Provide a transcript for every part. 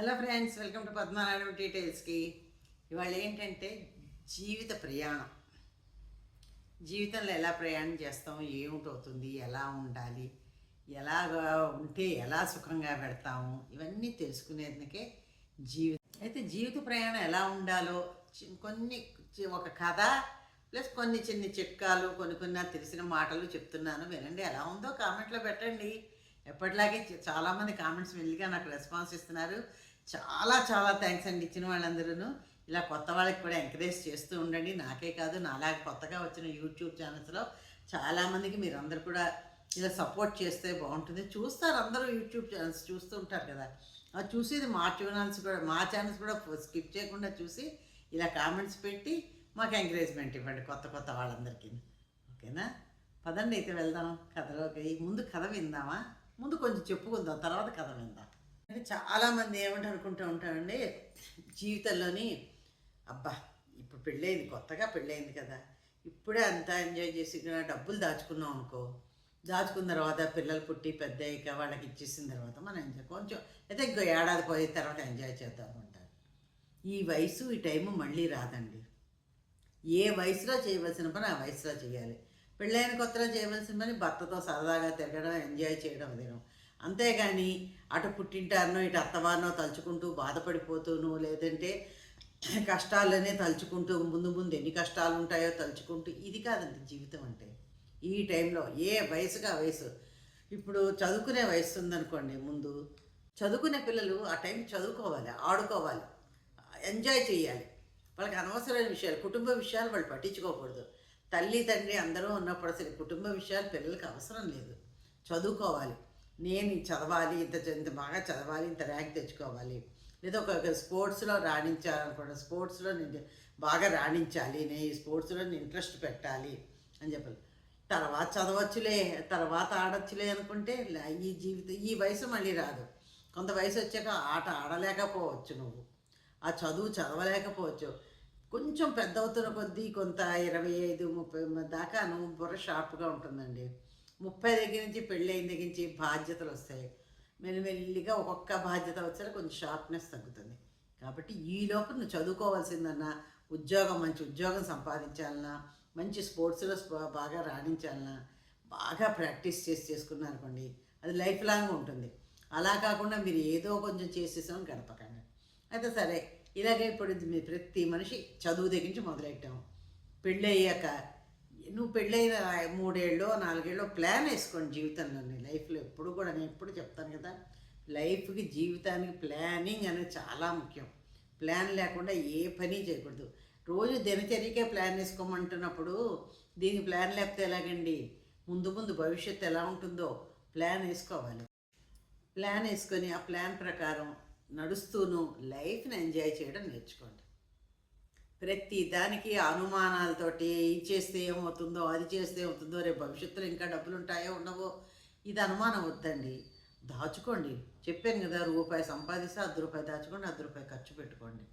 Hello friends welcome to Padmanabham డీటెయిల్స్కి ఇవాళ ఏంటంటే జీవిత ప్రయాణం. జీవితంలో ఎలా ప్రయాణం చేస్తాం? ఏమిటవుతుంది? ఎలా ఉండాలి? ఎలాగా ఉంటే ఎలా సుఖంగా పెడతాము ఇవన్నీ తెలుసుకునేందుకే జీవితం అయితే జీవిత ప్రయాణం ఎలా ఉండాలో చి- కొన్ని చి- ఒక కథ ప్లస్ కొన్ని చిన్న చిట్కాలు కొన్ని కొన్ని నాకు తెలిసిన మాటలు చెప్తున్నాను. వినండి ఎలా ఉందో కామెంట్లో పెట్టండి. ఎప్పటిలాగే చాలామంది కామెంట్స్ మెల్లిగా నాకు రెస్పాన్స్ ఇస్తున్నారు. చాలా చాలా థ్యాంక్స్ అండి ఇచ్చిన వాళ్ళందరూ ఇలా కొత్త వాళ్ళకి కూడా ఎంకరేజ్ చేస్తూ ఉండండి. నాకే కాదు నాలాగా కొత్తగా వచ్చిన యూట్యూబ్ ఛానల్స్లో చాలామందికి మీరు అందరు కూడా ఇలా సపోర్ట్ చేస్తే బాగుంటుంది. చూస్తారు అందరూ యూట్యూబ్ ఛానల్స్ చూస్తూ ఉంటారు కదా. అది చూసేది మా ఛానల్స్ కూడా మా ఛానల్స్ కూడా స్కిప్ చేయకుండా చూసి ఇలా కామెంట్స్ పెట్టి మాకు ఎంకరేజ్మెంట్ ఇవ్వండి కొత్త కొత్త వాళ్ళందరికీ. ఓకేనా? పదండి అయితే వెళ్దాం కథలోకి. ముందు కథ విందామా? ముందు కొంచెం చెప్పుకుందాం తర్వాత కథ విందాం. అంటే చాలామంది ఏమంటే అనుకుంటూ ఉంటారండి జీవితంలోని అబ్బా ఇప్పుడు పెళ్ళయింది కొత్తగా పెళ్ళయింది కదా ఇప్పుడే అంతా ఎంజాయ్ చేసి డబ్బులు దాచుకున్నాం అనుకో దాచుకున్న తర్వాత పిల్లలు పుట్టి పెద్ద అయ్యాక వాళ్ళకి ఇచ్చేసిన తర్వాత మనం ఎంజాయ్ కొంచెం అయితే ఇంకో ఏడాది పోయిన తర్వాత ఎంజాయ్ చేద్దాం అంటారు. ఈ వయసు ఈ టైము మళ్ళీ రాదండి. ఏ వయసులో చేయవలసిన పని ఆ వయసులో చేయాలి. పెళ్ళైన కొత్తలో చేయవలసిన పని భర్తతో సరదాగా తిరగడం ఎంజాయ్ చేయడం అదేను. అంతేగాని అటు పుట్టింటారనో ఇటు అత్తవారినో తలుచుకుంటూ బాధపడిపోతూనో లేదంటే కష్టాలనే తలుచుకుంటూ ముందు ముందు ఎన్ని కష్టాలు ఉంటాయో తలుచుకుంటూ ఇది కాదండి జీవితం అంటే. ఈ టైంలో ఏ వయసుగా వయసు. ఇప్పుడు చదువుకునే వయసు ఉందనుకోండి ముందు. చదువుకునే పిల్లలు ఆ టైం చదువుకోవాలి ఆడుకోవాలి ఎంజాయ్ చేయాలి. వాళ్ళకి అనవసరమైన విషయాలు కుటుంబ విషయాలు వాళ్ళు పట్టించుకోకూడదు. తల్లి తండ్రి అందరూ ఉన్నప్పుడు అసలు కుటుంబ విషయాలు పిల్లలకి అవసరం లేదు. చదువుకోవాలి. నేను చదవాలి ఇంత ఇంత బాగా చదవాలి ఇంత ర్యాంక్ తెచ్చుకోవాలి. లేదా ఒక స్పోర్ట్స్లో రాణించాలనుకోండి స్పోర్ట్స్లో నేను బాగా రాణించాలి నేను ఈ స్పోర్ట్స్లో నేను ఇంట్రెస్ట్ పెట్టాలి అని చెప్పాలి. తర్వాత చదవచ్చులే తర్వాత ఆడొచ్చులే అనుకుంటే ఈ జీవితం ఈ వయసు మళ్ళీ రాదు. కొంత వయసు వచ్చాక ఆట ఆడలేకపోవచ్చు నువ్వు. ఆ చదువు చదవలేకపోవచ్చు. కొంచెం పెద్ద అవుతున్న కొద్దీ కొంత ఇరవై ఐదు ముప్పై దాకా నువ్వు బుర్ర షార్ప్గా ఉంటుందండి. ముప్పై దగ్గర నుంచి పెళ్ళైన దగ్గర నుంచి బాధ్యతలు వస్తాయి. మెల్లిమెల్లిగా ఒక్కొక్క బాధ్యత వచ్చాక కొంచెం షార్ప్నెస్ తగ్గుతుంది. కాబట్టి ఈ లోపు నువ్వు చదువుకోవాల్సిందన్నా ఉద్యోగం మంచి ఉద్యోగం సంపాదించాలన్నా మంచి స్పోర్ట్స్లో బాగా రాణించాలన్నా బాగా ప్రాక్టీస్ చేసి చేసుకున్నారు అనుకోండి అది లైఫ్ లాంగ్ ఉంటుంది. అలా కాకుండా మీరు ఏదో కొంచెం చేసేసామని గడపకండి. అయితే సరే ఇలాగే ఇప్పుడు మీ ప్రతి మనిషి చదువు దగ్గర నుంచి మొదలెట్టాం పెళ్ళి అయ్యాక నువ్వు పెళ్ళైన మూడేళ్ళు నాలుగేళ్ళు ప్లాన్ వేసుకోండి జీవితంలో లైఫ్లో. ఎప్పుడు కూడా నేను ఎప్పుడు చెప్తాను కదా లైఫ్కి జీవితానికి ప్లానింగ్ అనేది చాలా ముఖ్యం. ప్లాన్ లేకుండా ఏ పని చేయకూడదు. రోజు దినచర్యకే ప్లాన్ వేసుకోమంటున్నప్పుడు దీనికి ప్లాన్ లేకపోతే ఎలాగండి? ముందు ముందు భవిష్యత్తు ఎలా ఉంటుందో ప్లాన్ వేసుకోవాలి. ప్లాన్ వేసుకొని ఆ ప్లాన్ ప్రకారం నడుస్తూను లైఫ్ని ఎంజాయ్ చేయడం నేర్చుకోండి. ప్రతి దానికి అనుమానాలతోటి ఇది చేస్తే ఏమవుతుందో అది చేస్తే ఏమవుతుందో రేపు భవిష్యత్తులో ఇంకా డబ్బులు ఉంటాయో ఉండవో ఇది అనుమానం వద్దండి. దాచుకోండి. చెప్పాను కదా రూపాయి సంపాదిస్తే అర్ధ రూపాయి దాచుకోండి అర్ధ రూపాయి ఖర్చు పెట్టుకోండి.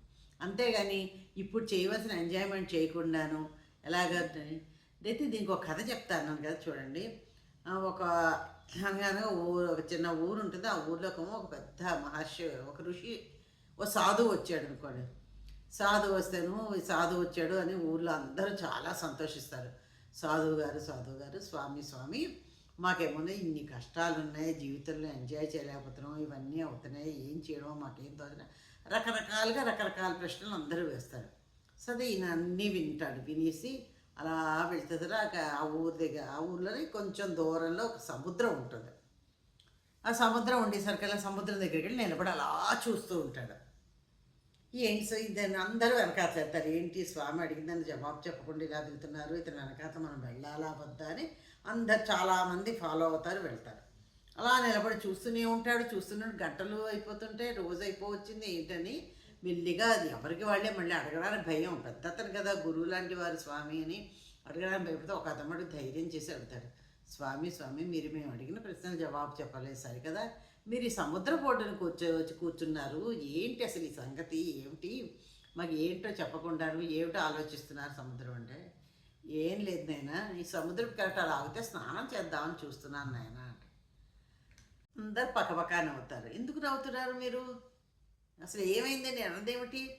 అంతేగాని ఇప్పుడు చేయవలసిన ఎంజాయ్మెంట్ చేయకుండాను ఎలాగని అయితే దీనికి ఒక కథ చెప్తాను కదా చూడండి. ఒక అనగానే ఊరు ఒక చిన్న ఊరు ఉంటుంది ఆ ఊర్లోకి ఒక పెద్ద మహర్షి ఒక ఋషి ఓ సాధువు వచ్చాడు అనుకోండి సాధువు వస్తేను సాధు సాధువు వచ్చాడు అని ఊర్లో అందరూ చాలా సంతోషిస్తారు. సాధువు గారు సాధువు గారు స్వామి స్వామి మాకేముంది? ఇన్ని కష్టాలు ఉన్నాయి జీవితంలో ఎంజాయ్ చేయలేకపోతున్నాం ఇవన్నీ అవుతున్నాయి ఏం చేయడం మాకేం తోచిన రకరకాలుగా రకరకాల ప్రశ్నలు అందరూ వేస్తారు. సరే ఈయన అన్నీ వింటాడు వినేసి అలా వెళ్తుంది. ఆ ఊరి దగ్గర ఆ ఊర్లోనే కొంచెం దూరంలో ఒక సముద్రం ఉంటుంది. ఆ సముద్రం ఉండేసరికల్లా సముద్రం దగ్గరికి వెళ్ళి నిలబడి అలా చూస్తూ ఉంటాడు. ఏంటి సో ఇదని అందరూ వెనకాత వెళ్తారు ఏంటి స్వామి అడిగిందని జవాబు చెప్పకుండా ఇలా వెళ్తున్నారు ఇతను వెనకాత మనం వెళ్ళాలా వద్దా అని అందరు చాలామంది ఫాలో అవుతారు వెళ్తారు. అలా నిలబడి చూస్తూనే ఉంటాడు చూస్తున్నాడు గంటలు అయిపోతుంటే రోజు అయిపోవచ్చింది ఏంటని మెల్లిగా అది ఎవరికి వాళ్ళే మళ్ళీ అడగడానికి భయం. పెద్ద అతను కదా గురువు లాంటి వారు స్వామి అని అడగడానికి భయపడితే ఒక అతమడు ధైర్యం చేసి అడుగుతాడు. స్వామి స్వామి మీరు మేము అడిగిన ప్రశ్నలు జవాబు చెప్పలేదు సరే కదా మీరు ఈ సముద్ర బోర్డును కూర్చో వచ్చి కూర్చున్నారు. ఏంటి అసలు ఈ సంగతి? ఏమిటి? మాకు ఏంటో చెప్పకుండాను ఏమిటో ఆలోచిస్తున్నారు సముద్రం అంటే? ఏం లేదు నాయన. ఈ సముద్రం కరెక్ట్ అలా ఆగితే స్నానం చేద్దామని చూస్తున్నాను నాయన అంటే. అందరు పక్కపక్క నవ్వుతారు. ఎందుకు నవ్వుతున్నారు మీరు? అసలు ఏమైంది నేను అన్నదేమిటి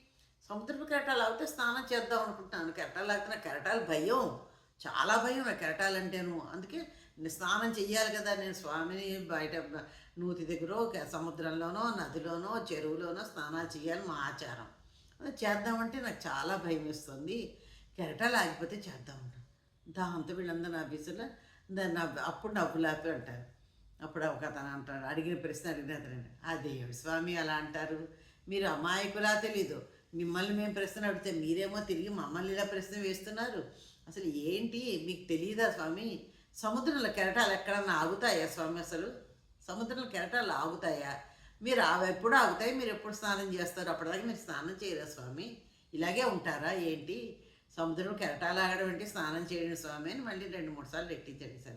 సముద్రపు కెరటాలు అవుతే స్నానం చేద్దాం అనుకుంటున్నాను. కెరటాలు అవుతున్న కెరటాలు భయం. చాలా భయం నా కెరటాలంటేను అందుకే స్నానం చెయ్యాలి కదా నేను స్వామిని బయట నూతి దగ్గర సముద్రంలోనో నదిలోనో చెరువులోనో స్నానాలు చేయాలి మా ఆచారం. చేద్దామంటే నాకు చాలా భయం వేస్తుంది. కెరటాలు ఆగిపోతే చేద్దాం దాంతో వీళ్ళందరూ నా ఆఫీసులో దాన్ని అప్పుడు నవ్వులాపి అంటారు. అప్పుడు ఒక అతను అంటాడు అడిగిన ప్రశ్న అడిగిన అతను అదేమిటి స్వామి అలా అంటారు? మీరు అమాయకులా తెలీదు. మిమ్మల్ని మేము ప్రశ్న అడిగితే మీరేమో తిరిగి మమ్మల్ని ఇలా ప్రశ్న వేస్తున్నారు. అసలు ఏంటి? మీకు తెలియదా స్వామి? సముద్రంలో కెరటాలు ఎక్కడన్నా ఆగుతాయా స్వామి అసలు? సముద్రంలో కెరటాలు ఆగుతాయా? మీరు అవి ఎప్పుడు ఆగుతాయి? మీరు ఎప్పుడు స్నానం చేస్తారు? అప్పటిదాకా మీరు స్నానం చేయరా స్వామి? ఇలాగే ఉంటారా? ఏంటి? సముద్రం కెరటాలు ఆగడం అంటే స్నానం చేయడం స్వామి అని మళ్ళీ రెండు మూడు సార్లు ఎట్టించండి సార్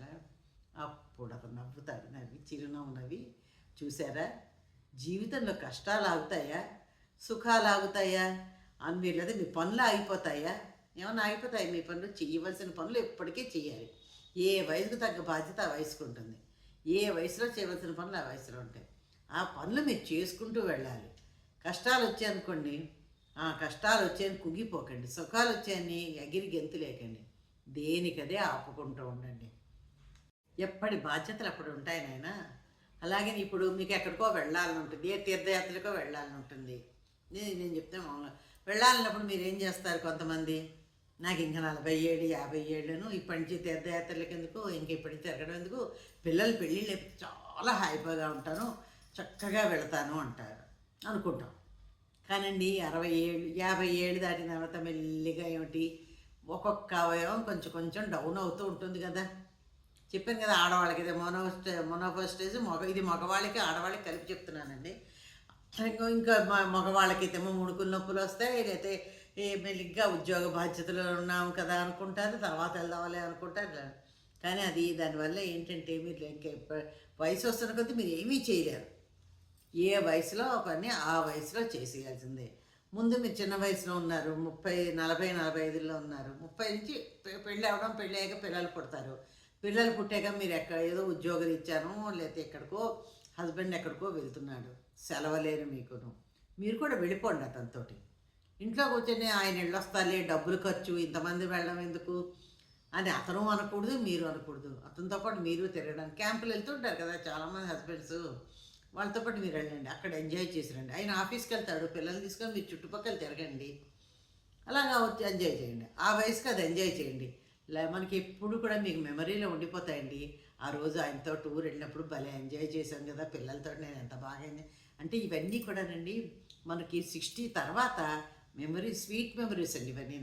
అప్పుడు అతను నవ్వుతాడు నవ్వి చిరునవ్వు నవ్వి. చూసారా? జీవితంలో కష్టాలు ఆగుతాయా? సుఖాలు ఆగుతాయా? అని మీరు లేదా మీ పనులు ఆగిపోతాయా? ఏమన్నా ఆగిపోతాయి మీ పనులు? చేయవలసిన పనులు ఎప్పటికీ చేయాలి. ఏ వయసుకు తగ్గ బాధ్యత ఆ వయసుకు ఉంటుంది. ఏ వయసులో చేయవలసిన పనులు ఆ వయసులో ఉంటాయి. ఆ పనులు మీరు చేసుకుంటూ వెళ్ళాలి. కష్టాలు వచ్చాయనుకోండి ఆ కష్టాలు వచ్చాయని కుగిపోకండి. సుఖాలు వచ్చాయని ఎగిరి గెంతు లేకండి. దేనికదే ఆపుకుంటూ ఉండండి. ఎప్పటి బాధ్యతలు అప్పుడు ఉంటాయి నాయన. అలాగే ఇప్పుడు మీకు ఎక్కడికో వెళ్ళాలని ఉంటుంది ఏ తీర్థయాత్రలకో వెళ్ళాలని ఉంటుంది. నేను నేను చెప్తే మామూలుగా వెళ్ళాలన్నప్పుడు మీరు ఏం చేస్తారు కొంతమంది? నాకు ఇంకా నలభై ఏడు యాభై ఏళ్ళను ఇప్పటి నుంచి తీర్థయాత్రలకి ఎందుకు ఇంక ఇప్పటి తిరగడం ఎందుకు పిల్లలు పెళ్ళి లేకపోతే చాలా హ్యాపీగా ఉంటాను. చక్కగా వెళతాను అంటారు. అనుకుంటాం. కానండి అరవై ఏళ్ళు యాభై ఏళ్ళు దాటిన తర్వాత మెల్లిగా ఏమిటి ఒక్కొక్క అవయవం కొంచెం కొంచెం డౌన్ అవుతూ ఉంటుంది కదా. చెప్పాను కదా ఆడవాళ్ళకి ఇది మొనో స్టే స్టేజ్ మగ ఇది మగవాళ్ళకి ఆడవాళ్ళకి కలిపి చెప్తున్నానండి. ఇంకా మగవాళ్ళకి ఏమో ముడుకుల నొప్పులు వస్తాయి లేకపోతే ఏ మెలిగ్గా ఉద్యోగ బాధ్యతలు ఉన్నాము కదా అనుకుంటారు తర్వాత వెళ్దామలే అనుకుంటారు. కానీ అది దానివల్ల ఏంటంటే మీరు ఇంకా వయసు వస్తున్న కొద్దీ మీరు ఏమీ చేయలేరు. ఏ వయసులో ఆ పని ఆ వయసులో చేసేయాల్సిందే. ముందు మీరు చిన్న వయసులో ఉన్నారు ముప్పై నలభై నలభై ఐదులో ఉన్నారు. ముప్పై నుంచి పెళ్ళి అవడం పెళ్ళి అయ్యాక పిల్లలు పుడతారు. పిల్లలు పుట్టాక మీరు ఎక్కడ ఏదో ఉద్యోగాలు ఇచ్చాను లేకపోతే ఎక్కడికో హస్బెండ్ ఎక్కడికో వెళ్తున్నాడు. సెలవలేరు మీకును. మీరు కూడా వెళ్ళిపోండి అతనితోటి. ఇంట్లో కూర్చొని ఆయన వెళ్ళొస్తాలే డబ్బులు ఖర్చు ఇంతమంది వెళ్ళడం ఎందుకు? అని అతను అనకూడదు మీరు అనకూడదు. అతనితో పాటు మీరు తిరగడానికి క్యాంపులు వెళ్తుంటారు కదా చాలామంది హస్బెండ్స్. వాళ్ళతో పాటు మీరు వెళ్ళండి అక్కడ ఎంజాయ్ చేసి రండి. ఆయన ఆఫీస్కి వెళ్తాడు పిల్లల్ని తీసుకొని మీరు చుట్టుపక్కల తిరగండి. అలాగా వచ్చి ఎంజాయ్ చేయండి. ఆ వయసుకి అది ఎంజాయ్ చేయండి. లే మనకి ఎప్పుడు కూడా మీకు మెమరీలో ఉండిపోతాయండి. ఆ రోజు ఆయనతో టూర్ వెళ్ళినప్పుడు భలే ఎంజాయ్ చేశాం కదా పిల్లలతో నేను ఎంత బాగా ఎంజాయ్ అంటే ఇవన్నీ కూడానండి. మనకి సిక్స్టీ తర్వాత మెమరీ స్వీట్ మెమరీస్ అండి ఇవన్నీ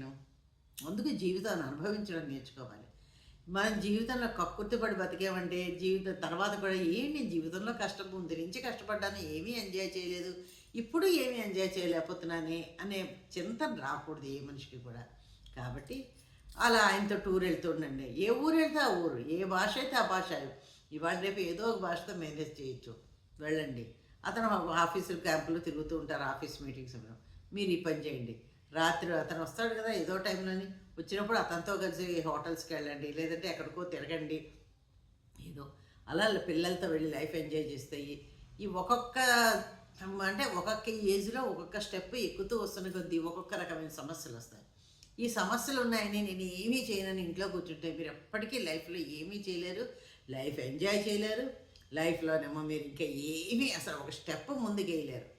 అందుకే జీవితాన్ని అనుభవించడం నేర్చుకోవాలి. మనం జీవితంలో కక్కుర్తిపడి బతికామంటే జీవితం తర్వాత కూడా నేను జీవితంలో కష్టం ముందు నుంచి కష్టపడ్డాను ఏమీ ఎంజాయ్ చేయలేదు ఇప్పుడు ఏమీ ఎంజాయ్ చేయలేకపోతున్నానే అనే చింతన రాకూడదు ఏ మనిషికి కూడా. కాబట్టి అలా ఆయనతో టూర్ వెళ్తుండండి ఏ ఊరు వెళ్తే ఆ ఊరు ఏ భాష అయితే ఆ భాష. ఇవాళ రేపు ఏదో ఒక భాషతో మేనేజ్ చేయొచ్చు. వెళ్ళండి. అతను ఆఫీసులు క్యాంపులు తిరుగుతూ ఉంటారు ఆఫీస్ మీటింగ్స్ మీరు ఈ పని చేయండి. రాత్రి అతను వస్తాడు కదా ఏదో టైంలోని వచ్చినప్పుడు అతనితో కలిసి హోటల్స్కి వెళ్ళండి లేదంటే ఎక్కడికో తిరగండి. ఏదో అలా పిల్లలతో వెళ్ళి లైఫ్ ఎంజాయ్ చేస్తాయి ఈ ఒక్కొక్క అంటే ఒక్కొక్క ఏజ్లో ఒక్కొక్క స్టెప్ ఎక్కుతూ వస్తున్న కొద్దీ ఒక్కొక్క రకమైన సమస్యలు వస్తాయి. ఈ సమస్యలు ఉన్నాయని నేను ఏమీ చేయనని ఇంట్లో కూర్చుంటే మీరు ఎప్పటికీ లైఫ్లో ఏమీ చేయలేరు లైఫ్ ఎంజాయ్ చేయలేరు. లైఫ్లోనేమో మీరు ఇంకా ఏమీ అసలు ఒక స్టెప్ ముందుకు వేయలేరు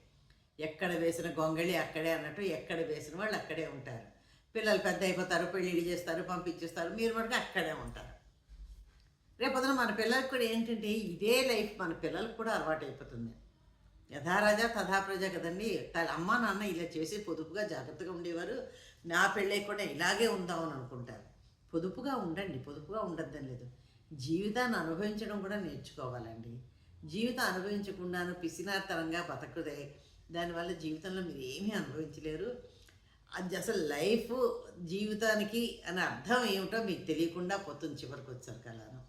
ఎక్కడ వేసిన గొంగళి అక్కడే అన్నట్టు ఎక్కడ వేసిన వాళ్ళు అక్కడే ఉంటారు. పిల్లలు పెద్ద అయిపోతారు పెళ్ళిళ్ళు చేస్తారు పంపించేస్తారు మీరు మటుకు అక్కడే ఉంటారు. రేపొద్దున మన పిల్లలకు కూడా ఏంటంటే ఇదే లైఫ్ మన పిల్లలకు కూడా అలవాటు అయిపోతుంది యథారాజా తథా ప్రజ కదండి. తన అమ్మ నాన్న ఇలా చేసి పొదుపుగా జాగ్రత్తగా ఉండేవారు. నా పెళ్ళై కూడా ఇలాగే ఉందామని అనుకుంటారు. పొదుపుగా ఉండండి పొదుపుగా ఉండద్దని లేదు. జీవితాన్ని అనుభవించడం కూడా నేర్చుకోవాలండి. జీవితం అనుభవించకుండాను పిసినార్తనంగా బతకుదే. దానివల్ల జీవితంలో మీరు ఏమీ అనుభవించలేరు. అది అసలు లైఫ్ జీవితానికి అనే అర్థం ఏమిటో మీకు తెలియకుండా పోతుంది చివరికి వచ్చారు కలాను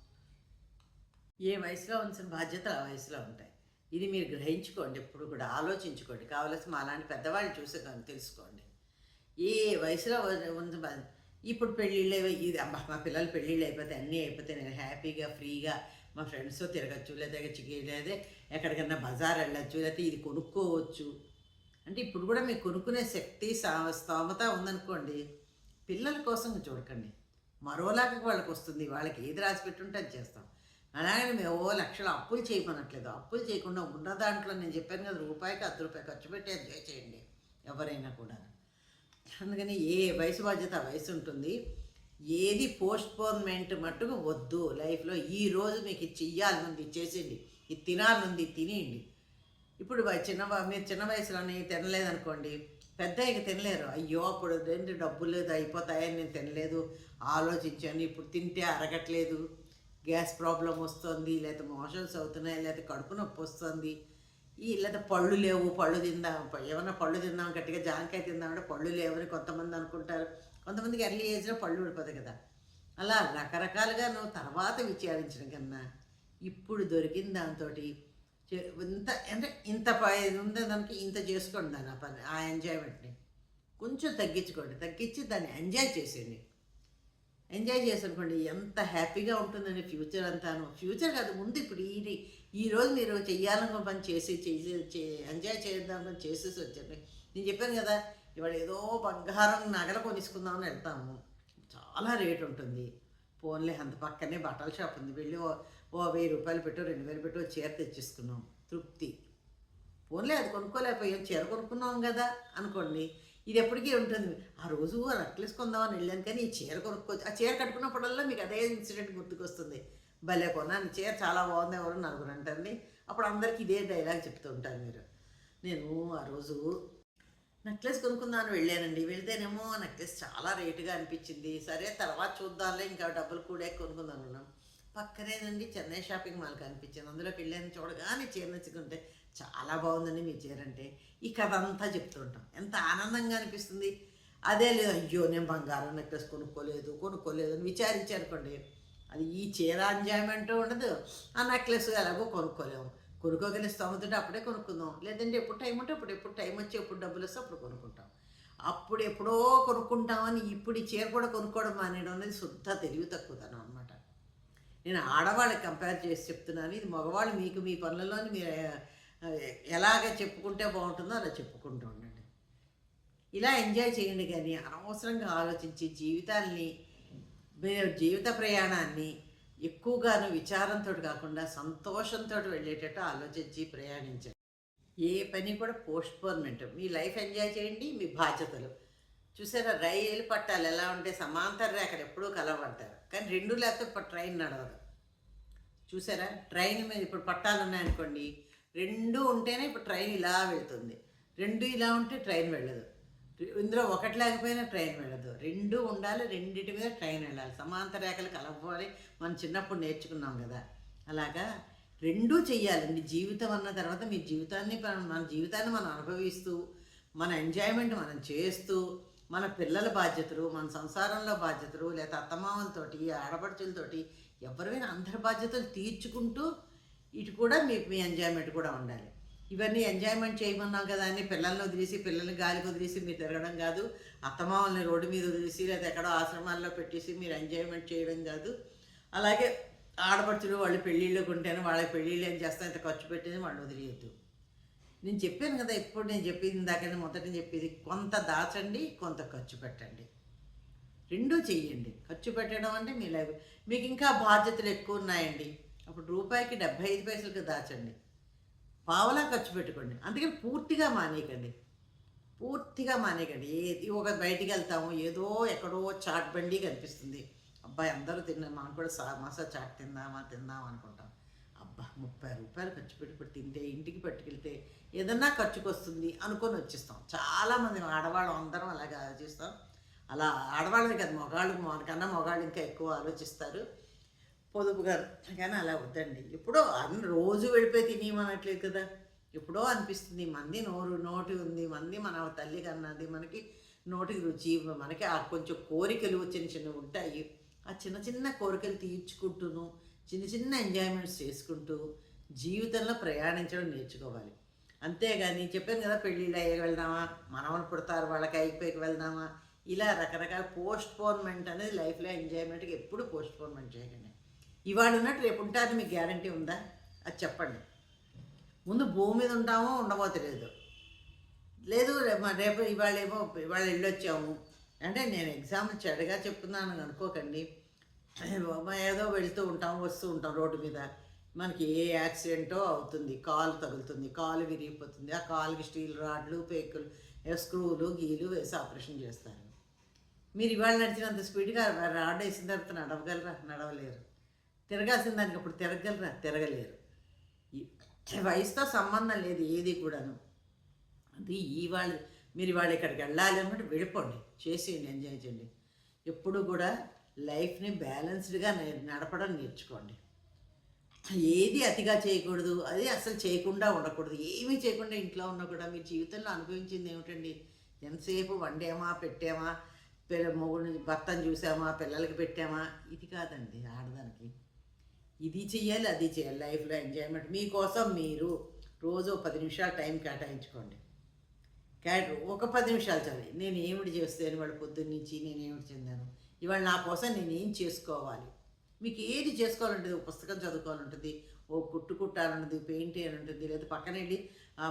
ఏ వయసులో ఉంచిన బాధ్యతలు ఆ వయసులో ఉంటాయి. ఇది మీరు గ్రహించుకోండి ఎప్పుడు కూడా ఆలోచించుకోండి. కావలసిన మా అలాంటి పెద్దవాళ్ళు చూసుకొని తెలుసుకోండి. ఏ వయసులో ఉంది ఇప్పుడు పెళ్ళిళ్ళు ఇది అబ్బా మా పిల్లలు పెళ్ళిళ్ళు అయిపోతే అన్నీ అయిపోతే నేను హ్యాపీగా ఫ్రీగా మా ఫ్రెండ్స్తో తిరగచ్చు లేదా చికెన్ లేదా ఎక్కడికైనా బజార్ వెళ్ళచ్చు లేకపోతే ఇది కొనుక్కోవచ్చు. అంటే ఇప్పుడు కూడా మీకు కొనుక్కునే శక్తి స్తోమత ఉందనుకోండి పిల్లల కోసం చూడకండి. మరోలాగా వాళ్ళకి వస్తుంది వాళ్ళకి ఏది రాసి పెట్టుంటే అది చేస్తాం. అలాగని మేము ఓ లక్షలు అప్పులు చేయమనట్లేదు. అప్పులు చేయకుండా ఉన్న దాంట్లో నేను చెప్పాను కదా రూపాయికి అర్ధ రూపాయి ఖర్చు పెట్టి ఎంజాయ్ చేయండి ఎవరైనా కూడా అందుకని ఏ వయసు బాధ్యత వయసు ఉంటుంది. ఏది పోస్ట్ పోన్మెంట్ మట్టుకు వద్దు లైఫ్లో. ఈ రోజు మీకు ఇది చెయ్యాలనుంది చేసేయండి. ఇది తినాలనుంది తినేయండి. ఇప్పుడు చిన్న మీరు చిన్న వయసులోనే తినలేదనుకోండి పెద్ద ఇక తినలేరు. అయ్యో అప్పుడు రెండు డబ్బులు లేదు అయిపోతాయని నేను తినలేదు ఆలోచించాను ఇప్పుడు తింటే అరగట్లేదు గ్యాస్ ప్రాబ్లం వస్తుంది లేకపోతే మోషన్స్ అవుతున్నాయి లేకపోతే కడుపు నొప్పి వస్తుంది ఈ లేదా పళ్ళు లేవు పళ్ళు తిందాం ఏమైనా ఏమన్నా పళ్ళు తిందాం గట్టిగా జాంకాయ తిందామంటే పళ్ళు లేవని కొంతమంది అనుకుంటారు. కొంతమందికి ఎర్లీ ఏజ్లో పళ్ళు ఊడిపోతాయి కదా. అలా రకరకాలుగా నువ్వు తర్వాత విచారించడం కన్నా ఇప్పుడు దొరికిన దాంతో ఇంత అంటే ఇంత ప- ఉంది దానికి? ఇంత చేసుకోండి దాని ఆ పని ఆ ఎంజాయ్మెంట్ని కొంచెం తగ్గించుకోండి తగ్గించి దాన్ని ఎంజాయ్ చేసేయండి. ఎంజాయ్ చేసనుకోండి ఎంత హ్యాపీగా ఉంటుందండి ఫ్యూచర్ అంతాను. ఫ్యూచర్ కాదు ముందు ఇప్పుడు ఈ ఈ రోజు మీరు చెయ్యాలనుకున్న పని చేసి చేసి ఎంజాయ్ చేద్దాం అని చేసేసి వచ్చండి నేను చెప్పాను కదా ఇవాళ ఏదో బంగారం నగలు కొనిసుకుందామని వెళ్తాము. చాలా రేటు ఉంటుంది. ఫోన్లే అంత పక్కనే బట్టల షాప్ ఉంది. వెళ్ళి ఓ ఓ వెయ్యి రూపాయలు పెట్టు రెండు వేలు పెట్టో చీర తెచ్చేసుకున్నాం. తృప్తి. ఫోన్లే అది కొనుక్కోలేకపోయాం. చీర కొనుక్కున్నాం కదా అనుకోండి. ఇది ఎప్పటికీ ఉంటుంది. ఆ రోజు నెక్లెస్ కొందామని వెళ్ళాను కానీ ఈ చీర కొనుక్కోవచ్చు ఆ చీర కట్టుకున్నప్పుడల్లా మీకు అదే ఇన్సిడెంట్ గుర్తుకొస్తుంది. భలే కొన్నాను. చీర చాలా బాగుంది ఎవరు నలుగురు అంటారండి అప్పుడు అందరికీ ఇదే డైలాగ్ చెప్తూ ఉంటారు మీరు. నేను ఆ రోజు నెక్లెస్ కొనుక్కుందామని వెళ్ళానండి. వెళ్తేనేమో నెక్లెస్ చాలా రేటుగా అనిపించింది. సరే తర్వాత చూద్దాంలే ఇంకా డబ్బులు కూడా కొనుక్కుందాం అనుకున్నాం పక్కనేనండి చెన్నై షాపింగ్ మాల్ కనిపించింది అందులోకి వెళ్ళాను చూడగానే చీర నచ్చుకుంటే చాలా బాగుందండి మీ చీర అంటే. ఈ కథ అంతా చెప్తుంటాం ఎంత ఆనందంగా అనిపిస్తుంది. అదే లేదు అయ్యో నేను బంగారం నెక్లెస్ కొనుక్కోలేదు కొనుక్కోలేదు అని విచారించానుకోండి అది ఈ చీర ఎంజాయ్మెంట్ ఉండదు. ఆ నెక్లెస్ ఎలాగో కొనుక్కోలేము. కొనుక్కోగలిగే స్తోమతుంటే అప్పుడే కొనుక్కుందాం. లేదంటే ఎప్పుడు టైం ఉంటే అప్పుడు ఎప్పుడు టైం వచ్చి ఎప్పుడు డబ్బులు వస్తే అప్పుడు కొనుక్కుంటాం. అప్పుడు ఎప్పుడో కొనుక్కుంటామని ఇప్పుడు ఈ చీర కూడా కొనుక్కోవడం మానేయడం అనేది శుద్ధ తెలివి తక్కువతనం అనమాట నేను ఆడవాళ్ళకి కంపేర్ చేసి చెప్తున్నాను. ఇది మగవాళ్ళు మీకు మీ పనులలోని మీరు ఎలాగ చెప్పుకుంటే బాగుంటుందో అలా చెప్పుకుంటూ ఉండండి. ఇలా ఎంజాయ్ చేయండి కానీ అనవసరంగా ఆలోచించి జీవితాల్ని జీవిత ప్రయాణాన్ని ఎక్కువగాను విచారంతో కాకుండా సంతోషంతో వెళ్ళేటట్టు ఆలోచించి ప్రయాణించండి. ఏ పని కూడా పోస్ట్పోన్మెంట్. మీ లైఫ్ ఎంజాయ్ చేయండి మీ బాధ్యతలు. చూసారా రైలు పట్టాలు ఎలా ఉంటే సమాంతర రేఖలు ఎప్పుడూ కలవడతారు కానీ రెండు లేకపోతే ఇప్పుడు ట్రైన్ నడవదు. చూసారా ట్రైన్ మీద ఇప్పుడు పట్టాలు ఉన్నాయనుకోండి రెండు ఉంటేనే ఇప్పుడు ట్రైన్ ఇలా వెళ్తుంది. రెండు ఇలా ఉంటే ట్రైన్ వెళ్ళదు. ఇందులో ఒకటి లేకపోయినా ట్రైన్ వెళ్ళదు. రెండు ఉండాలి రెండింటి మీద ట్రైన్ వెళ్ళాలి. సమాంతర రేఖలు కలవాలి. మనం చిన్నప్పుడు నేర్చుకున్నాం కదా. అలాగా రెండూ చెయ్యాలండి జీవితం అన్న తర్వాత మీ జీవితాన్ని మన మన జీవితాన్ని మనం అనుభవిస్తూ మన ఎంజాయ్మెంట్ మనం చేస్తూ మన పిల్లల బాధ్యతలు మన సంసారంలో బాధ్యతలు లేదా అత్తమామలతోటి ఆడపడుచులతోటి ఎవరివైనా అందరి బాధ్యతలు తీర్చుకుంటూ ఇటు కూడా మీ మీ ఎంజాయ్మెంట్ కూడా ఉండాలి. ఇవన్నీ ఎంజాయ్మెంట్ చేయమన్నాం కదా అని పిల్లల్ని వదిలేసి పిల్లల్ని గాలికి వదిలేసి మీరు తిరగడం కాదు. అత్తమామల్ని రోడ్డు మీద వదిలేసి లేదా ఎక్కడో ఆశ్రమాల్లో పెట్టేసి మీరు ఎంజాయ్మెంట్ చేయడం కాదు. అలాగే ఆడపడుచులు వాళ్ళు పెళ్ళిళ్ళకు ఉంటేనే వాళ్ళ పెళ్ళిళ్ళు ఏం చేస్తా ఇంత ఖర్చు పెట్టేది వాళ్ళు వదిలేయద్దు. నేను చెప్పాను కదా ఇప్పుడు నేను చెప్పింది ఇందాక మొదట చెప్పేది కొంత దాచండి కొంత ఖర్చు పెట్టండి. రెండూ చెయ్యండి. ఖర్చు పెట్టడం అంటే మీ లైఫ్. మీకు ఇంకా బాధ్యతలు ఎక్కువ ఉన్నాయండి. అప్పుడు రూపాయికి డెబ్బై ఐదు పైసలకు దాచండి. పావలా ఖర్చు పెట్టుకోండి. అందుకని పూర్తిగా మానేయకండి. పూర్తిగా మానేయకండి. ఏది ఒక బయటికి వెళ్తాము ఏదో ఎక్కడో చాట్ బండి కనిపిస్తుంది. అబ్బాయి అందరూ తిన్నాం మనం కూడా సా మసా చాట్ తిందామా తిందాం అనుకుంటాం. అబ్బా ముప్పై రూపాయలు ఖర్చు పెట్టుకుని తింటే ఇంటికి పట్టుకెళ్తే ఏదన్నా ఖర్చుకు వస్తుంది అనుకొని వచ్చేస్తాం. చాలామంది ఆడవాళ్ళం అందరం అలాగే ఆలోచిస్తాం. అలా ఆడవాళ్ళని కదా మగాళ్ళు మనకన్నా మగాళ్ళు ఇంకా ఎక్కువ ఆలోచిస్తారు. పొదుపుగా కానీ అలా వద్దండి. ఎప్పుడో అన్ని రోజు వెళ్ళిపోయి తినేయమనట్లేదు కదా. ఎప్పుడో అనిపిస్తుంది మంది నోరు నోటి ఉంది మంది మన తల్లి కన్నది మనకి నోటికి రుచి మనకి ఆ కొంచెం కోరికలు చిన్న చిన్నవి ఉంటాయి. ఆ చిన్న చిన్న కోరికలు తీర్చుకుంటూను చిన్న చిన్న ఎంజాయ్మెంట్స్ చేసుకుంటూ జీవితంలో ప్రయాణించడం నేర్చుకోవాలి. అంతేగాని చెప్పాను కదా పెళ్ళిళ్ళు అయ్యి వెళ్దామా మనవలు పుడతారు వాళ్ళకి అయిపోయి వెళ్దామా ఇలా రకరకాల పోస్ట్ పోన్మెంట్ అనేది లైఫ్లో ఎంజాయ్మెంట్కి ఎప్పుడు పోస్ట్ పోన్మెంట్ చేయకండి. ఇవాళ ఉన్నట్టు రేపు ఉంటారని మీకు గ్యారంటీ ఉందా? అది చెప్పండి. ముందు భూమి మీద ఉంటామో ఉండమో తెలియదు లేదు రేపు రేపు ఇవాళ ఏమో ఇవాళ వెళ్ళొచ్చాము. అంటే నేను ఎగ్జామ్ చెడగా చెప్తున్నాను అనుకోకండి. ఏదో వెళ్తూ ఉంటాం వస్తూ ఉంటాం రోడ్డు మీద. మనకి ఏ యాక్సిడెంటో అవుతుంది. కాలు తగులుతుంది కాలు విరిగిపోతుంది. ఆ కాలుకి స్టీల్ రాడ్లు పేకులు స్క్రూలు గీలు వేసి ఆపరేషన్ చేస్తారు మీరు ఇవాళ నడిచినంత స్పీడ్గా రాడ్ వేసిన తర్వాత నడవగలరా? నడవలేరు. తిరగాల్సిన దానికి అప్పుడు తిరగలరా? తిరగలేరు. వయసుతో సంబంధం లేదు ఏది కూడాను. అది ఇవాళ మీరు ఇవాళ ఇక్కడికి వెళ్ళాలి అనుకుంటే వెళ్ళిపోండి. చేసేయండి ఎంజాయ్ చేయండి. ఎప్పుడు కూడా లైఫ్ని బ్యాలెన్స్డ్గా నడపడం నేర్చుకోండి. ఏది అతిగా చేయకూడదు అది అసలు చేయకుండా ఉండకూడదు. ఏమీ చేయకుండా ఇంట్లో ఉన్నా కూడా మీ జీవితంలో అనుభవించింది ఏమిటండి? ఎంతసేపు వండామా పెట్టామా? పిల్ల మొగుడిని భర్తను చూసామా పిల్లలకి పెట్టామా? ఇది కాదండి ఆడదానికి. ఇది చెయ్యాలి అది చేయాలి లైఫ్లో ఎంజాయ్మెంట్. మీకోసం మీరు రోజు పది నిమిషాలు టైం కేటాయించుకోండి. క్యాట్ ఒక పది నిమిషాలు చదివి నేను ఏమిటి చేస్తాను వాడు పొద్దున్న నుంచి నేను ఏమిటి చెందాను? ఇవాళ నా కోసం నేను ఏం చేసుకోవాలి? మీకు ఏది చేసుకోవాలంటుంది? ఒక పుస్తకం చదువుకోవాలంటుంది? ఓ కుట్టు కుట్టాలంటుంది పెయింట్ ఉంటుంది లేదా పక్కన వెళ్ళి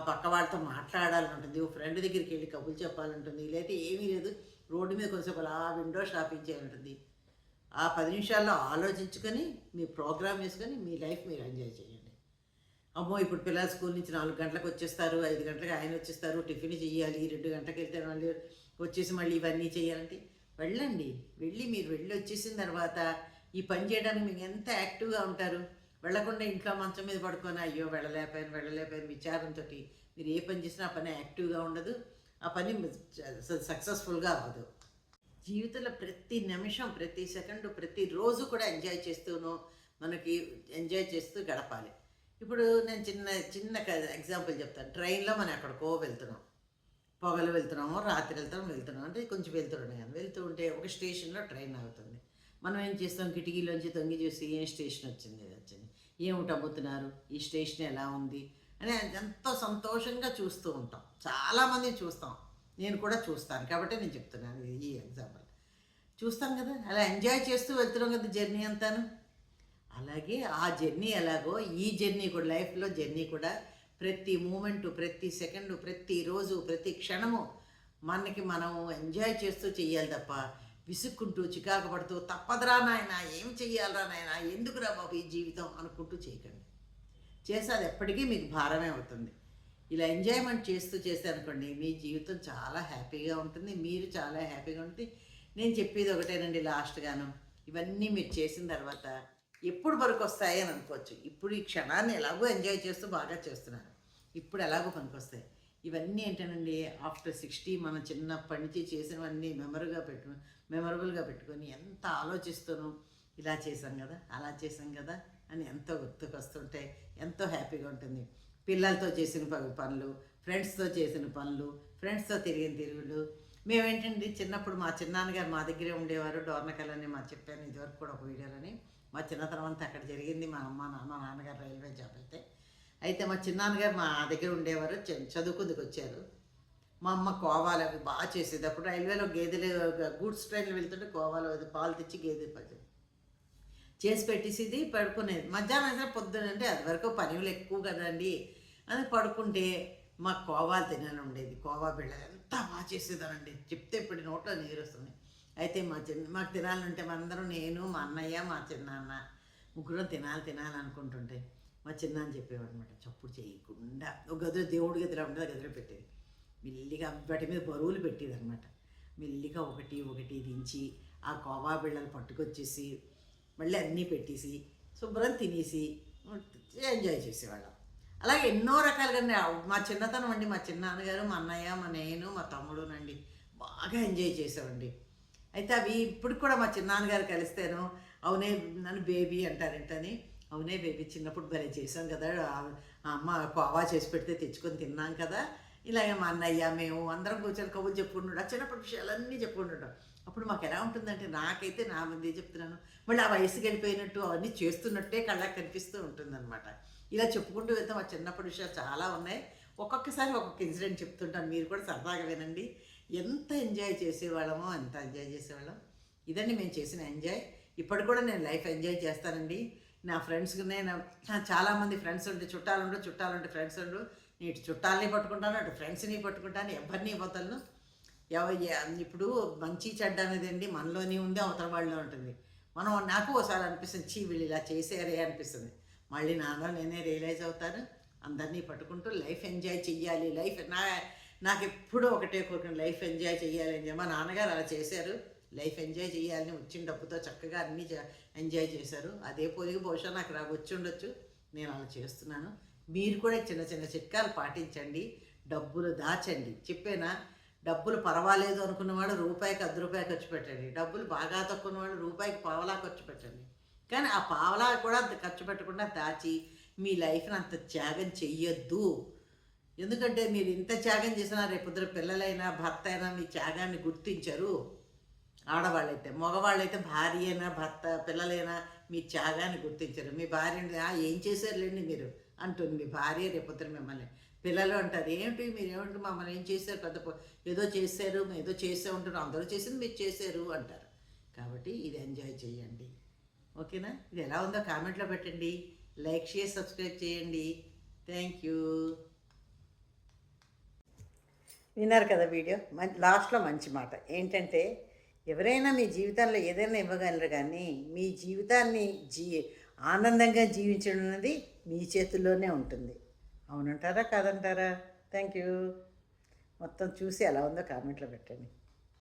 పక్క వాళ్ళతో మాట్లాడాలని ఉంటుంది ఓ ఫ్రెండ్ దగ్గరికి వెళ్ళి కబులు చెప్పాలంటుంది లేకపోతే ఏమీ లేదు. రోడ్డు మీద కొంచెం అలా విండో షాపింగ్ చేయాలంటుంది ఆ పది నిమిషాల్లో ఆలోచించుకొని మీ ప్రోగ్రామ్ వేసుకొని మీ లైఫ్ మీరు ఎంజాయ్ చేయండి. అమ్మో ఇప్పుడు పిల్లలు స్కూల్ నుంచి నాలుగు గంటలకు వచ్చేస్తారు ఐదు గంటలకు ఆయన వచ్చేస్తారు టిఫిన్ చేయాలి రెండు గంటలకు వెళ్తే మళ్ళీ వచ్చేసి మళ్ళీ ఇవన్నీ చేయాలంటే వెళ్ళండి. వెళ్ళి మీరు వెళ్ళి వచ్చేసిన తర్వాత ఈ పని చేయడానికి మీకు ఎంత యాక్టివ్గా ఉంటారు? వెళ్ళకుండా ఇంట్లో మంచం మీద పడుకొని అయ్యో వెళ్ళలేకపోయాను వెళ్ళలేకపోయాను విచారంతో మీరు ఏ పని చేసినా ఆ పని యాక్టివ్గా ఉండదు. ఆ పని సక్సెస్ఫుల్గా అవ్వదు. జీవితంలో ప్రతి నిమిషం ప్రతి సెకండ్ ప్రతి రోజు కూడా ఎంజాయ్ చేస్తూను మనకి ఎంజాయ్ చేస్తూ గడపాలి. ఇప్పుడు నేను చిన్న చిన్న ఎగ్జాంపుల్ చెప్తాను ట్రైన్లో మనం ఎక్కడికో వెళ్తున్నాం. పొగలు వెళ్తున్నాము రాత్రి వెళ్తాం వెళ్తున్నాం. అంటే కొంచెం వెళ్తున్నాం కానీ వెళ్తూ ఉంటే ఒక స్టేషన్లో ట్రైన్ అవుతుంది మనం ఏం చేస్తాం? కిటికీలోంచి తొంగి చూసి ఏం స్టేషన్ వచ్చింది? వచ్చింది. ఏమిటి అమ్ముతున్నారు? ఈ స్టేషన్ ఎలా ఉంది? అని ఎంతో సంతోషంగా చూస్తూ ఉంటాం. చాలామంది చూస్తాం. నేను కూడా చూస్తాను. కాబట్టి నేను చెప్తున్నాను ఈ ఎగ్జాంపుల్ చూస్తాం కదా అలా ఎంజాయ్ చేస్తూ వెళ్తున్నాం కదా జర్నీ అంతాను. అలాగే ఆ జర్నీ ఎలాగో ఈ జర్నీ కూడా లైఫ్లో జర్నీ కూడా ప్రతి మూమెంట్ ప్రతి సెకండ్ ప్రతి రోజు ప్రతి క్షణము మనకి మనం ఎంజాయ్ చేస్తూ చెయ్యాలి తప్ప విసుక్కుంటూ చికాకు పడుతూ తప్పదురా నాయన ఏం చెయ్యాలరా నాయన ఎందుకురా బాబు ఈ జీవితం? అనుకుంటూ చేయకండి. చేస్తే అది ఎప్పటికీ మీకు భారమే అవుతుంది. ఇలా ఎంజాయ్మెంట్ చేస్తూ చేస్తే అనుకోండి మీ జీవితం చాలా హ్యాపీగా ఉంటుంది మీరు చాలా హ్యాపీగా ఉంటుంది నేను చెప్పేది ఒకటేనండి లాస్ట్గాను ఇవన్నీ మీరు చేసిన తర్వాత ఎప్పుడు వరకు వస్తాయి అని అనుకోవచ్చు. ఇప్పుడు ఈ క్షణాన్ని ఎలాగో ఎంజాయ్ చేస్తూ బాగా చేస్తున్నారు. ఇప్పుడు ఎలాగో పనికొస్తాయి. ఇవన్నీ ఏంటనండి ఆఫ్టర్ సిక్స్టీ మనం చిన్నప్పటి నుంచి చేసినవన్నీ మెమరీగా పెట్టు మెమరబుల్గా పెట్టుకొని ఎంత ఆలోచిస్తూనో ఇలా చేసాం కదా అలా చేసాం కదా అని ఎంతో గుర్తుకొస్తుంటే ఎంతో హ్యాపీగా ఉంటుంది. పిల్లలతో చేసిన పనులు ఫ్రెండ్స్తో చేసిన పనులు ఫ్రెండ్స్తో తిరిగిన తిరుగులు. మేమేంటండి చిన్నప్పుడు మా చిన్నాన్నగారు మా దగ్గరే ఉండేవారు. డోర్నకల్ అని మా చెప్పాను ఇదివరకు కూడా ఒక వీడియోలని మా చిన్నతనం అంతా అక్కడ జరిగింది. మా అమ్మ నాన్న నాన్నగారు రైల్వే జాబ్ అయితే. అయితే మా చిన్నాన్నగారు మా దగ్గర ఉండేవారు. చ- చదువుకుందుకు వచ్చారు. మా అమ్మ కోవాలు అవి బాగా చేసేది. అప్పుడు రైల్వేలో గేదెలు గూడ్స్ ట్రైన్లు వెళ్తుంటే కోవాలు అది పాలు తెచ్చి గేదె పది. చేసి పెట్టేసేది పడుకునేది. మధ్యాహ్నం అయితే పొద్దున అంటే అది వరకు పనులు ఎక్కువ కదండి. అని పడుకుంటే మాకు కోవాలు తినాలని ఉండేది. కోవా బిళ్ళ ఎంత బాగా చేసేదానండి. చెప్తే ఇప్పుడు నోట్లో నీరు వస్తుంది. అయితే మా చిన్న మాకు తినాలంటే మనందరం నేను మా అన్నయ్య మా చిన్నాన్న ముగ్గురం తినాలి తినాలి అనుకుంటుంటే మా చిన్నాన్న చెప్పేవాడు అనమాట చప్పుడు చేయకుండా ఒక గదిలో దేవుడి గదిలో ఉంటుంది గదిలో పెట్టేది. మెల్లిగా వాటి మీద బరువులు పెట్టేది అనమాట మెల్లిగా ఒకటి ఒకటి దించి ఆ కోవా బిళ్ళలు పట్టుకొచ్చేసి మళ్ళీ అన్నీ పెట్టేసి శుభ్రం తినేసి ఎంజాయ్ చేసేవాళ్ళం. అలాగే ఎన్నో రకాలుగా మా చిన్నతనం అండి. మా చిన్నాన్నగారు మా అన్నయ్య మా నేను మా తమ్ముడునండి. బాగా ఎంజాయ్ చేసామండి అయితే అవి ఇప్పుడు కూడా మా చిన్నాన్నగారు కలిస్తేను అవునే నన్ను బేబీ అంటారేంటని అవునే బేబీ చిన్నప్పుడు భలే చేసాం కదా అమ్మ కోవా చేసి పెడితే తెచ్చుకొని తిన్నాం కదా. ఇలాగే మా అన్నయ్య మేము అందరం కూర్చొని కబుర్లు చెప్పుకుంటుంటాం. చిన్నప్పటి విషయాలన్నీ చెప్పుకుంటుంటాం. అప్పుడు మాకు ఎలా ఉంటుందంటే నాకైతే నా ముందే చెప్తున్నాను. మళ్ళీ ఆ వయసుకి వెళ్ళిపోయినట్టు అవన్నీ చేస్తున్నట్టే కళ్ళకి కనిపిస్తూ ఉంటుందన్నమాట. ఇలా చెప్పుకుంటూ వెళ్తే మా చిన్నప్పటి విషయాలు చాలా ఉన్నాయి. ఒక్కొక్కసారి ఒక్కొక్క ఇన్సిడెంట్ చెప్తుంటాను మీరు కూడా సరదాగా వినండి. ఎంత ఎంజాయ్ చేసేవాళ్ళమో ఎంత ఎంజాయ్ చేసేవాళ్ళం. ఇదండి మేము చేసిన ఎంజాయ్. ఇప్పుడు కూడా నేను లైఫ్ ఎంజాయ్ చేస్తానండి. నా ఫ్రెండ్స్కి నేను చాలామంది ఫ్రెండ్స్ ఉంటే చుట్టాలు ఉండు చుట్టాలు ఉంటే ఫ్రెండ్స్ ఉండు ఇటు చుట్టాలని పట్టుకుంటాను అటు ఫ్రెండ్స్ని పట్టుకుంటాను ఎవరిని వదలను ఎవ ఇప్పుడు మంచి చెడ్డ అనేది అండి మనలోనే ఉంది అవతల వాళ్ళలో ఉంటుంది. మనం నాకు ఒకసారి అనిపిస్తుంది చీ వీళ్ళు ఇలా చేసేరే అనిపిస్తుంది. మళ్ళీ నాలో నేనే రియలైజ్ అవుతాను. అందరినీ పట్టుకుంటూ లైఫ్ ఎంజాయ్ చెయ్యాలి. లైఫ్ నా నాకు ఎప్పుడూ ఒకటే కోరిక లైఫ్ ఎంజాయ్ చేయాలి అని మా నాన్నగారు అలా చేశారు. లైఫ్ ఎంజాయ్ చేయాలని వచ్చిన డబ్బుతో చక్కగా అన్నీ ఎంజాయ్ చేశారు. అదే పోలిగా బహుశా నాకు రా వచ్చి ఉండొచ్చు. నేను అలా చేస్తున్నాను. మీరు కూడా చిన్న చిన్న చిట్కాలు పాటించండి. డబ్బులు దాచండి. చెప్పేనా? డబ్బులు పర్వాలేదు అనుకున్నవాడు రూపాయికి అర్ధ రూపాయి ఖర్చు పెట్టండి. డబ్బులు బాగా తక్కువవాడు రూపాయికి పావలా ఖర్చు పెట్టండి. కానీ ఆ పావలా కూడా అంత ఖర్చు పెట్టకుండా దాచి మీ లైఫ్ని అంత త్యాగం చెయ్యొద్దు. ఎందుకంటే మీరు ఇంత త్యాగం చేసినా రేపొద్దున పిల్లలైనా భర్త అయినా మీ త్యాగాన్ని గుర్తించరు. ఆడవాళ్ళైతే మగవాళ్ళైతే భార్య అయినా భర్త పిల్లలైనా మీ త్యాగాన్ని గుర్తించరు. మీ భార్యని ఏం చేశారులేండి మీరు? అంటుంది మీ భార్య రేపొద్దున మిమ్మల్ని. పిల్లలు అంటారు ఏమిటి మీరు ఏమిటి మమ్మల్ని ఏం చేశారు? పెద్ద ఏదో చేశారు ఏదో చేసే ఉంటారు అందరూ చేసింది మీరు చేశారు అంటారు. కాబట్టి ఇది ఎంజాయ్ చేయండి ఓకేనా? ఇది ఎలా ఉందో కామెంట్లో పెట్టండి. లైక్ షేర్ సబ్స్క్రైబ్ చేయండి. థ్యాంక్ యూ విన్నారు కదా వీడియో? మం లాస్ట్లో మంచి మాట. ఏంటంటే ఎవరైనా మీ జీవితంలో ఏదైనా ఇవ్వగలరు కానీ మీ జీవితాన్ని జీ ఆనందంగా జీవించడం అనేది మీ చేతుల్లోనే ఉంటుంది. అవునంటారా? కాదంటారా? థ్యాంక్ యూ మొత్తం చూసి ఎలా ఉందో కామెంట్లో పెట్టండి.